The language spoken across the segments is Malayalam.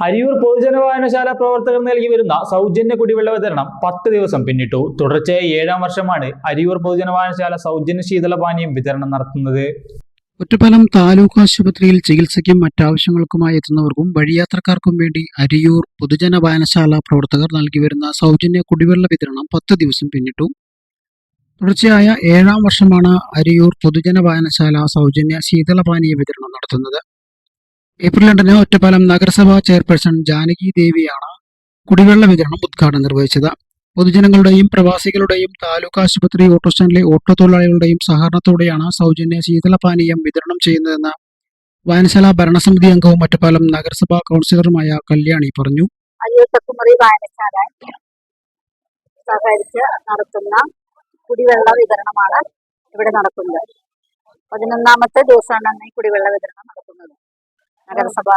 അരിയൂർ പൊതുജന വായനശാല പ്രവർത്തകർ നൽകി വരുന്ന സൗജന്യ കുടിവെള്ള വിതരണം പത്ത് ദിവസം പിന്നിട്ടു. തുടർച്ചയായി ഏഴാം വർഷമാണ് അരിയൂർ പൊതുജന വായനശാല സൗജന്യ ശീതളപാനീയം വിതരണം നടത്തുന്നത്. ഒറ്റപ്പാലം താലൂക്ക് ആശുപത്രിയിൽ ചികിത്സയ്ക്കും മറ്റാവശ്യങ്ങൾക്കുമായി എത്തുന്നവർക്കും വഴിയാത്രക്കാർക്കും വേണ്ടി അരിയൂർ പൊതുജന വായനശാല പ്രവർത്തകർ നൽകി വരുന്ന സൗജന്യ കുടിവെള്ള വിതരണം പത്ത് ദിവസം പിന്നിട്ടു. തുടർച്ചയായ ഏഴാം വർഷമാണ് അരിയൂർ പൊതുജന വായനശാല സൗജന്യ ശീതളപാനീയ വിതരണം നടത്തുന്നത്. ഏപ്രിൽ രണ്ടിന് ഒറ്റപ്പാലം നഗരസഭാ ചെയർപേഴ്സൺ ജാനകി ദേവിയാണ് കുടിവെള്ള വിതരണം ഉദ്ഘാടനം നിർവഹിച്ചത്. പൊതുജനങ്ങളുടെയും പ്രവാസികളുടെയും താലൂക്ക് ആശുപത്രി ഓട്ടോ സ്റ്റാൻഡിലെ ഓട്ടോ തൊഴിലാളികളുടെയും സഹകരണത്തോടെയാണ് സൗജന്യ ശീതളപാനീയം വിതരണം ചെയ്യുന്നതെന്ന് വായനശാല ഭരണസമിതി അംഗവും ഒറ്റപ്പാലം നഗരസഭാ കൗൺസിലറുമായ കല്യാണി പറഞ്ഞു. സഹകരിച്ച് നടത്തുന്ന കുടിവെള്ള വിതരണമാണ് ഇവിടെ നടക്കുന്നത്. പതിനൊന്നാമത്തെ ദിവസമാണ് ഈ കുടിവെള്ള വിതരണം നടക്കുന്നത്. നഗരസഭ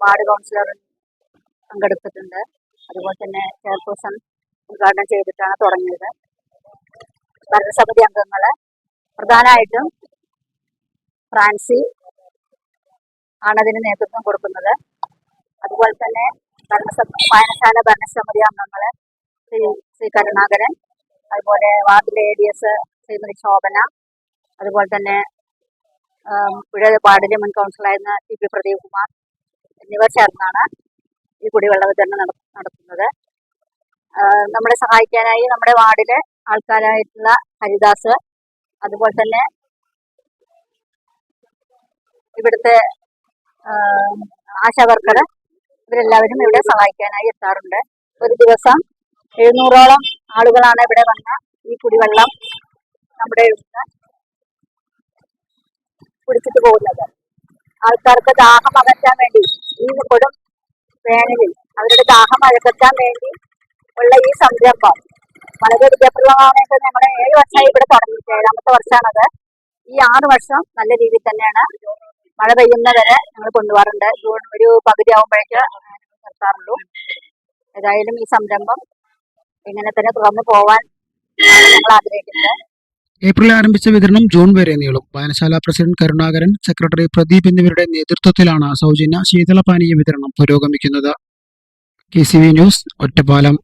വാർഡ് കൗൺസിലർ പങ്കെടുത്തിട്ടുണ്ട്. അതുപോലെ തന്നെ ചെയർപേഴ്സൺ ഉദ്ഘാടനം ചെയ്തിട്ടാണ് തുടങ്ങിയത്. ഭരണസമിതി അംഗങ്ങൾ പ്രധാനമായിട്ടും ഫ്രാൻസി ആണ് അതിന് നേതൃത്വം കൊടുക്കുന്നത്. അതുപോലെ തന്നെ ഭരണസഭ വായനശാല ഭരണസമിതി അംഗങ്ങൾ ശ്രീ ശ്രീ കരുണാകരൻ അതുപോലെ വാർഡിലെ A D S Shrimati Shobhana അതുപോലെ തന്നെ ഇവിടെ വാർഡിലെ മുൻ കൗൺസിലറായിരുന്ന ടി പി പ്രദീപ് കുമാർ എന്നിവർ ചേർന്നാണ് ഈ കുടിവെള്ള വിതരണം നട- നടത്തുന്നത്. നമ്മളെ സഹായിക്കാനായി നമ്മുടെ വാർഡിലെ ആൾക്കാരായിട്ടുള്ള ഹരിദാസ് അതുപോലെ തന്നെ ഇവിടുത്തെ ആശാവർക്കർ ആശാ വർക്കർ ഇവരെല്ലാവരും ഇവിടെ സഹായിക്കാനായി എത്താറുണ്ട്. ഒരു ദിവസം എഴുന്നൂറോളം ആളുകളാണ് ഇവിടെ വന്ന് ഈ കുടിവെള്ളം നമ്മുടെ കുടിച്ചിട്ട് പോകുന്നത്. ആൾക്കാർക്ക് ദാഹം അകറ്റാൻ വേണ്ടി ഈ കൊടും വേനലിൽ അവരുടെ ദാഹം അകറ്റാൻ വേണ്ടി ഉള്ള ഈ സംരംഭം വളരെ വിജയപ്രദമായിട്ട് ഞങ്ങൾ ഏഴ് വർഷമായി ഇവിടെ തുടങ്ങിയിട്ട് ഏഴാമത്തെ വർഷമാണത് ഈ ആറ് വർഷം നല്ല രീതിയിൽ തന്നെയാണ് മഴ പെയ്യുന്നവരെ ഞങ്ങൾ കൊണ്ടുപോകാറുണ്ട്. ജൂൺ ഒരു പകുതി ആകുമ്പോഴേക്ക് നിർത്താറുള്ളൂ. ഏതായാലും ഈ സംരംഭം ഇങ്ങനെ തന്നെ തുടർന്ന് പോവാൻ ഞങ്ങൾ ആഗ്രഹിക്കുന്നത് ഏപ്രിൽ ആരംഭിച്ച വിതരണം ജൂൺ വരെ നീളും. വായനശാല പ്രസിഡന്റ് കരുണാകരൻ സെക്രട്ടറി പ്രദീപ് എന്നിവരുടെ നേതൃത്വത്തിലാണ് സൗജന്യ ശീതളപാനീയ വിതരണം പുരോഗമിക്കുന്നത്. K news Ottapalam.